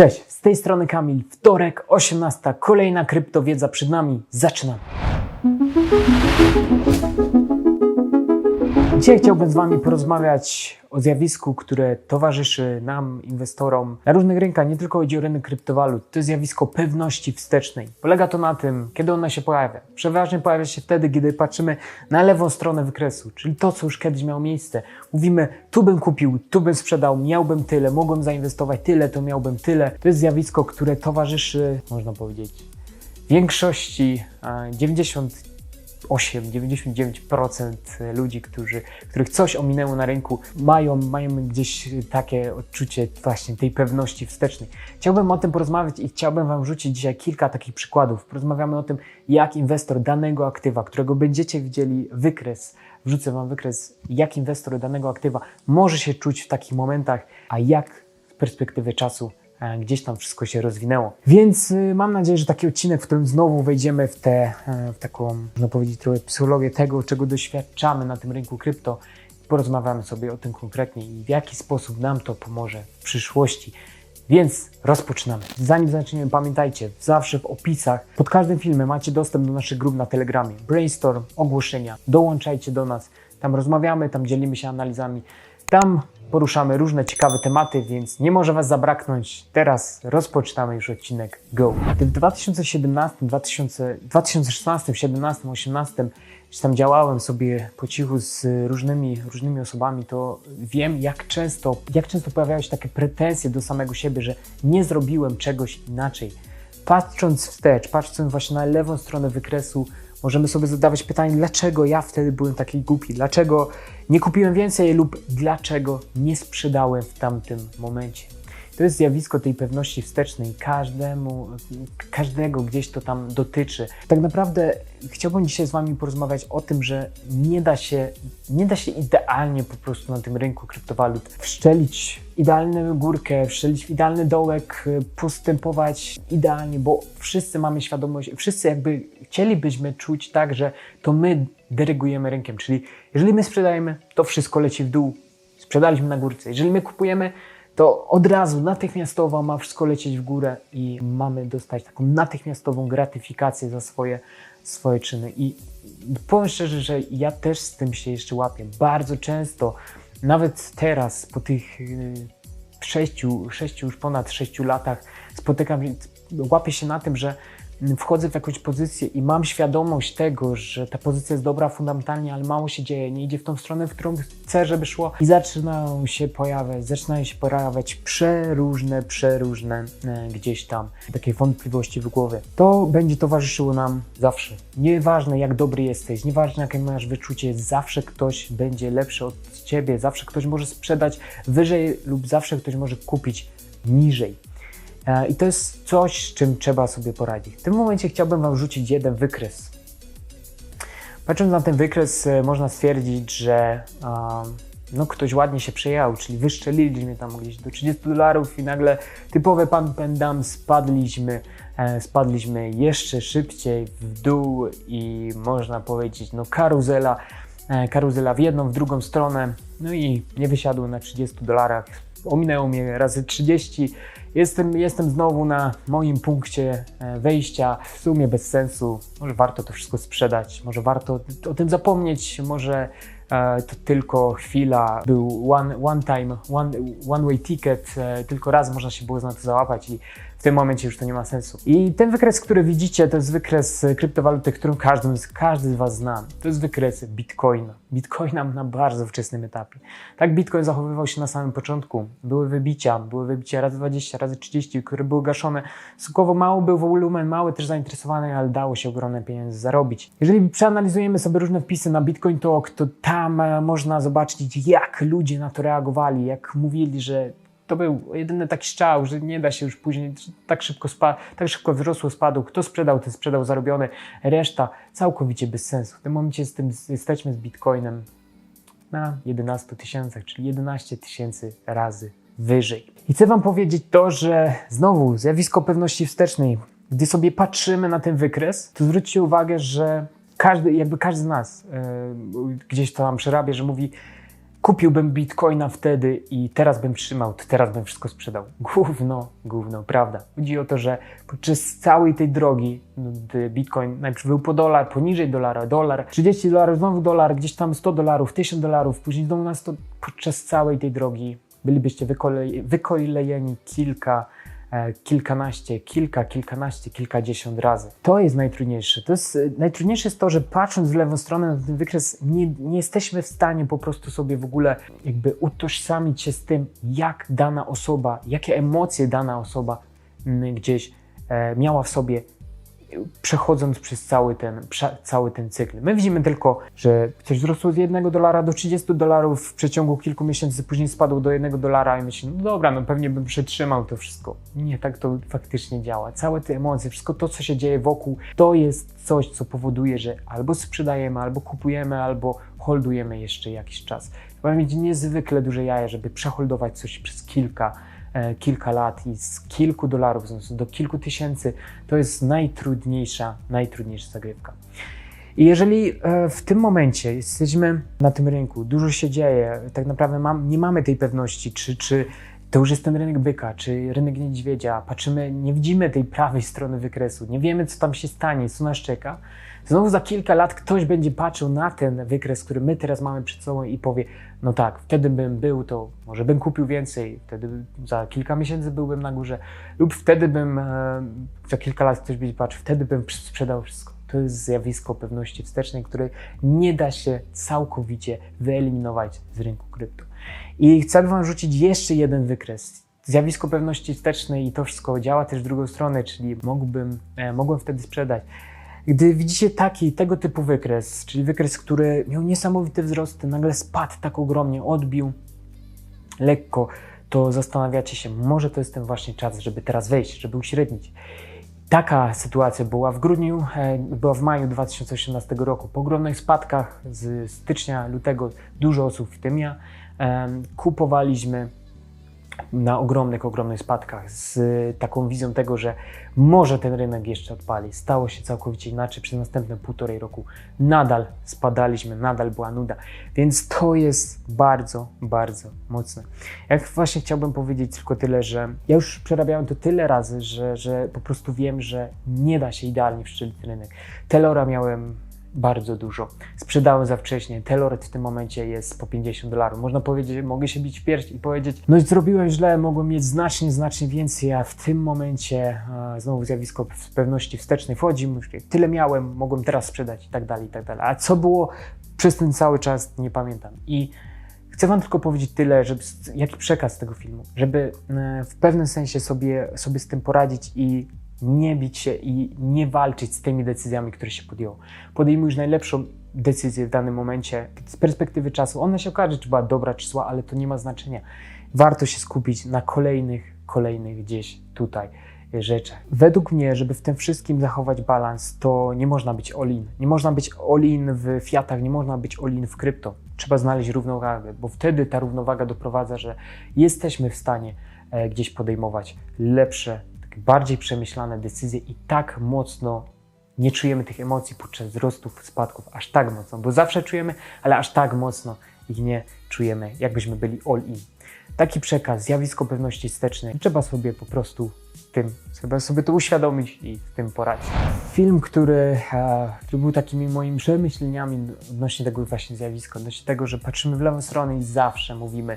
Cześć, z tej strony Kamil. Wtorek, 18. Kolejna kryptowiedza przed nami. Zaczynamy. Dzisiaj chciałbym z Wami porozmawiać o zjawisku, które towarzyszy nam, inwestorom na różnych rynkach. Nie tylko chodzi o rynek kryptowalut. To jest zjawisko pewności wstecznej. Polega to na tym, kiedy ona się pojawia. Przeważnie pojawia się wtedy, kiedy patrzymy na lewą stronę wykresu, czyli to, co już kiedyś miało miejsce. Mówimy, tu bym kupił, tu bym sprzedał, miałbym tyle, mogłem zainwestować tyle, to miałbym tyle. To jest zjawisko, które towarzyszy, można powiedzieć, większości, a 90 8-99% ludzi, którzy, których coś ominęło na rynku, mają, mają gdzieś takie odczucie właśnie tej pewności wstecznej. Chciałbym o tym porozmawiać i chciałbym Wam rzucić dzisiaj kilka takich przykładów. Porozmawiamy o tym, jak inwestor danego aktywa, którego będziecie widzieli wykres, wrzucę Wam wykres, jak inwestor danego aktywa może się czuć w takich momentach, a jak z perspektywy czasu gdzieś tam wszystko się rozwinęło. Więc y, mam nadzieję, że taki odcinek, w którym znowu wejdziemy w, te, e, w taką, można powiedzieć, trochę psychologię tego, czego doświadczamy na tym rynku krypto. Porozmawiamy sobie o tym konkretnie i w jaki sposób nam to pomoże w przyszłości. Więc rozpoczynamy. Zanim zaczniemy, pamiętajcie, zawsze w opisach pod każdym filmem macie dostęp do naszych grup na Telegramie. Brainstorm, ogłoszenia, dołączajcie do nas. Tam rozmawiamy, tam dzielimy się analizami. Tam poruszamy różne ciekawe tematy, więc nie może Was zabraknąć. Teraz rozpoczynamy już odcinek Go. Gdy w 2017, 2000, 2016, 17, 18 gdzieś tam działałem sobie po cichu z różnymi, różnymi osobami, to wiem, jak często, jak często pojawiają się takie pretensje do samego siebie, że nie zrobiłem czegoś inaczej. Patrząc wstecz, patrząc właśnie na lewą stronę wykresu, możemy sobie zadawać pytanie, dlaczego ja wtedy byłem taki głupi, dlaczego nie kupiłem więcej lub dlaczego nie sprzedałem w tamtym momencie. To jest zjawisko tej pewności wstecznej. Każdemu, każdego gdzieś to tam dotyczy. Tak naprawdę chciałbym dzisiaj z Wami porozmawiać o tym, że nie da się, nie da się idealnie po prostu na tym rynku kryptowalut wszczelić idealną górkę, wszczelić w idealny dołek, postępować idealnie, bo wszyscy mamy świadomość, wszyscy jakby chcielibyśmy czuć tak, że to my dyrygujemy rynkiem. Czyli jeżeli my sprzedajemy, to wszystko leci w dół. Sprzedaliśmy na górce. Jeżeli my kupujemy, to od razu natychmiastowo ma wszystko lecieć w górę i mamy dostać taką natychmiastową gratyfikację za swoje, swoje czyny. I powiem szczerze, że ja też z tym się jeszcze łapię. Bardzo często, nawet teraz, po tych yy, sześciu, sześciu już ponad sześciu latach, spotykam, łapię się na tym, że wchodzę w jakąś pozycję i mam świadomość tego, że ta pozycja jest dobra fundamentalnie, ale mało się dzieje, nie idzie w tą stronę, w którą chcę, żeby szło i zaczynają się pojawiać, zaczynają się pojawiać przeróżne, przeróżne e, gdzieś tam takie wątpliwości w głowie. To będzie towarzyszyło nam zawsze. Nieważne jak dobry jesteś, nieważne jakie masz wyczucie, zawsze ktoś będzie lepszy od ciebie, zawsze ktoś może sprzedać wyżej lub zawsze ktoś może kupić niżej. E, I to jest coś, z czym trzeba sobie poradzić. W tym momencie chciałbym Wam rzucić jeden wykres. Patrząc na ten wykres, e, można stwierdzić, że no, ktoś ładnie się przejechał, czyli wyszczeliliśmy tam gdzieś do 30 dolarów i nagle typowe and dump spadliśmy, e, spadliśmy jeszcze szybciej w dół i można powiedzieć, no karuzela, karuzela w jedną, w drugą stronę, no i nie wysiadło na 30 dolarach, ominęło mnie razy 30, Jestem, jestem znowu na moim punkcie e, wejścia. W sumie bez sensu. Może warto to wszystko sprzedać, może warto o tym zapomnieć, może to tylko chwila. Był one, one time, one, one way ticket, e, tylko raz można się było na to załapać i w tym momencie już to nie ma sensu. I ten wykres, który widzicie, to jest wykres kryptowaluty, którą każdy, każdy z Was zna. To jest wykres Bitcoina. Bitcoina na bardzo wczesnym etapie. Tak Bitcoin zachowywał się na samym początku. Były wybicia, były wybicia razy 20, razy 30, które były gaszone. Stosunkowo mało był wolumen, mały też zainteresowany, ale dało się ogromne pieniądze zarobić. Jeżeli przeanalizujemy sobie różne wpisy na Bitcoin to tam e, można zobaczyć, jak ludzie na to reagowali, jak mówili, że to był jedyny taki strzał, że nie da się już później, tak szybko, spa, tak szybko wzrosło, spadł. Kto sprzedał, ten sprzedał zarobiony. Reszta całkowicie bez sensu. W tym momencie z tym, jesteśmy z Bitcoinem na 11 tysiącach, czyli 11 tysięcy razy wyżej. I chcę Wam powiedzieć to, że znowu zjawisko pewności wstecznej. Gdy sobie patrzymy na ten wykres, to zwróćcie uwagę, że każdy, jakby każdy z nas yy, gdzieś to tam przerabia, że mówi, kupiłbym bitcoina wtedy i teraz bym trzymał, teraz bym wszystko sprzedał. Gówno, gówno, prawda. Chodzi o to, że podczas całej tej drogi no, gdy bitcoin najpierw był po dolar, poniżej dolara, dolar, 30 dolarów, znowu dolar, gdzieś tam 100 dolarów, 1000 dolarów, później znowu na 100, podczas całej tej drogi bylibyście wykolej, wykolejeni kilka, kilkanaście, kilka, kilkanaście, kilkadziesiąt razy. To jest najtrudniejsze. To jest, e, najtrudniejsze jest to, że patrząc w lewą stronę na ten wykres, nie, nie jesteśmy w stanie po prostu sobie w ogóle jakby utożsamić się z tym, jak dana osoba, jakie emocje dana osoba mm, gdzieś e, miała w sobie przechodząc przez cały ten, prze, cały ten cykl. My widzimy tylko, że coś wzrosło z 1 dolara do 30 dolarów w przeciągu kilku miesięcy, później spadło do 1 dolara i myślimy, no dobra, no pewnie bym przetrzymał to wszystko. Nie, tak to faktycznie działa. Całe te emocje, wszystko to, co się dzieje wokół, to jest coś, co powoduje, że albo sprzedajemy, albo kupujemy, albo holdujemy jeszcze jakiś czas. Trzeba mieć niezwykle duże jaja, żeby przeholdować coś przez kilka kilka lat i z kilku dolarów wzrosnąć do kilku tysięcy, to jest najtrudniejsza, najtrudniejsza zagrywka. I jeżeli e, w tym momencie jesteśmy na tym rynku, dużo się dzieje, tak naprawdę mam, nie mamy tej pewności, czy, czy to już jest ten rynek byka, czy rynek niedźwiedzia, patrzymy, nie widzimy tej prawej strony wykresu, nie wiemy, co tam się stanie, co nas czeka, znowu za kilka lat ktoś będzie patrzył na ten wykres, który my teraz mamy przed sobą i powie, no tak, wtedy bym był, to może bym kupił więcej, wtedy za kilka miesięcy byłbym na górze, lub wtedy bym, e, za kilka lat ktoś będzie patrzył, wtedy bym sprzedał wszystko. To jest zjawisko pewności wstecznej, które nie da się całkowicie wyeliminować z rynku krypto. I chcę Wam rzucić jeszcze jeden wykres. Zjawisko pewności wstecznej i to wszystko działa też w drugą stronę, czyli mógłbym, e, mogłem wtedy sprzedać. Gdy widzicie taki, tego typu wykres, czyli wykres, który miał niesamowite wzrosty, nagle spadł tak ogromnie, odbił lekko, to zastanawiacie się, może to jest ten właśnie czas, żeby teraz wejść, żeby uśrednić. Taka sytuacja była w grudniu, e, była w maju 2018 roku. Po ogromnych spadkach z stycznia, lutego, dużo osób, w tym ja, kupowaliśmy na ogromnych, ogromnych spadkach z taką wizją tego, że może ten rynek jeszcze odpali. Stało się całkowicie inaczej. Przez następne półtorej roku nadal spadaliśmy, nadal była nuda. Więc to jest bardzo, bardzo mocne. Jak właśnie chciałbym powiedzieć tylko tyle, że ja już przerabiałem to tyle razy, że, że po prostu wiem, że nie da się idealnie wszczelić rynek. Telora miałem bardzo dużo. Sprzedałem za wcześnie. Teloret w tym momencie jest po 50 dolarów. Można powiedzieć, mogę się bić w pierś i powiedzieć, no zrobiłem źle, mogłem mieć znacznie, znacznie więcej, a w tym momencie e, znowu zjawisko pewności wstecznej wchodzi, tyle miałem, mogłem teraz sprzedać i tak dalej, i tak dalej. A co było przez ten cały czas, nie pamiętam. I Chcę Wam tylko powiedzieć tyle, żeby, jaki przekaz tego filmu, żeby e, w pewnym sensie sobie, sobie z tym poradzić i nie bić się i nie walczyć z tymi decyzjami, które się podjęło. Podejmujesz najlepszą decyzję w danym momencie. Z perspektywy czasu ona się okaże, czy była dobra, czy zła, ale to nie ma znaczenia. Warto się skupić na kolejnych, kolejnych gdzieś tutaj rzeczach. Według mnie, żeby w tym wszystkim zachować balans, to nie można być all-in. Nie można być all-in w fiatach, nie można być all-in w krypto. Trzeba znaleźć równowagę, bo wtedy ta równowaga doprowadza, że jesteśmy w stanie e, gdzieś podejmować lepsze, bardziej przemyślane decyzje i tak mocno nie czujemy tych emocji podczas wzrostów, spadków aż tak mocno, bo zawsze czujemy, ale aż tak mocno ich nie czujemy, jakbyśmy byli all-in. Taki przekaz, zjawisko pewności wstecznej, trzeba sobie po prostu tym, trzeba sobie to uświadomić i z tym poradzić. Film, który, e, który był takimi moimi przemyśleniami odnośnie tego właśnie zjawiska, odnośnie tego, że patrzymy w lewą stronę i zawsze mówimy,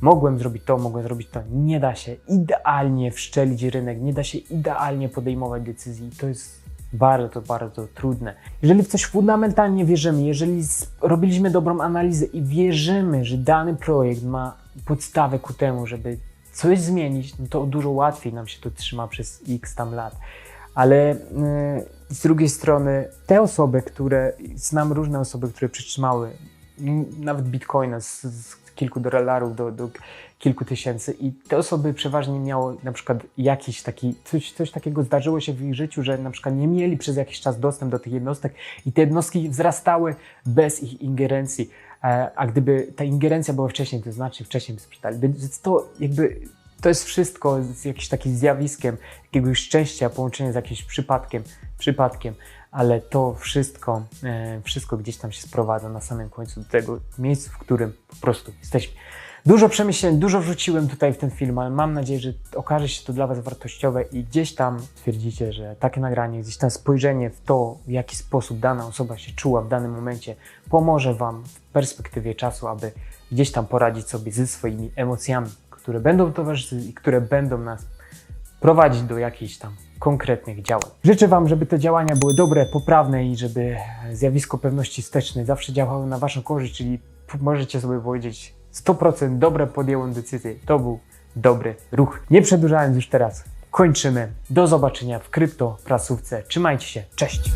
mogłem zrobić to, mogłem zrobić to. Nie da się idealnie wszczelić rynek, nie da się idealnie podejmować decyzji. To jest bardzo, bardzo trudne. Jeżeli w coś fundamentalnie wierzymy, jeżeli robiliśmy dobrą analizę i wierzymy, że dany projekt ma podstawę ku temu, żeby coś zmienić, no to dużo łatwiej nam się to trzyma przez x tam lat. Ale yy, z drugiej strony te osoby, które, znam różne osoby, które przytrzymały nawet bitcoina z, z kilku dolarów do, do kilku tysięcy i te osoby przeważnie miały na przykład jakiś taki, coś, coś takiego zdarzyło się w ich życiu, że na przykład nie mieli przez jakiś czas dostęp do tych jednostek i te jednostki wzrastały bez ich ingerencji. E, A gdyby ta ingerencja była wcześniej, to znacznie wcześniej by sprzedali. Więc to jakby to jest wszystko z jakimś takim zjawiskiem, jakiegoś szczęścia, połączenie z jakimś przypadkiem, przypadkiem. Ale to wszystko, e, wszystko gdzieś tam się sprowadza na samym końcu do tego miejsca, w którym po prostu jesteśmy. Dużo przemyśleń, dużo wrzuciłem tutaj w ten film, ale mam nadzieję, że okaże się to dla Was wartościowe i gdzieś tam stwierdzicie, że takie nagranie, gdzieś tam spojrzenie w to, w jaki sposób dana osoba się czuła w danym momencie, pomoże Wam w perspektywie czasu, aby gdzieś tam poradzić sobie ze swoimi emocjami, które będą towarzyszyć i które będą nas prowadzić do jakichś tam konkretnych działań. Życzę Wam, żeby te działania były dobre, poprawne i żeby zjawisko pewności wstecznej zawsze działało na Waszą korzyść, czyli możecie sobie powiedzieć 100% dobre podjąłem decyzję. To był dobry ruch. Nie przedłużając już teraz, kończymy. Do zobaczenia w krypto prasówce. Trzymajcie się. Cześć!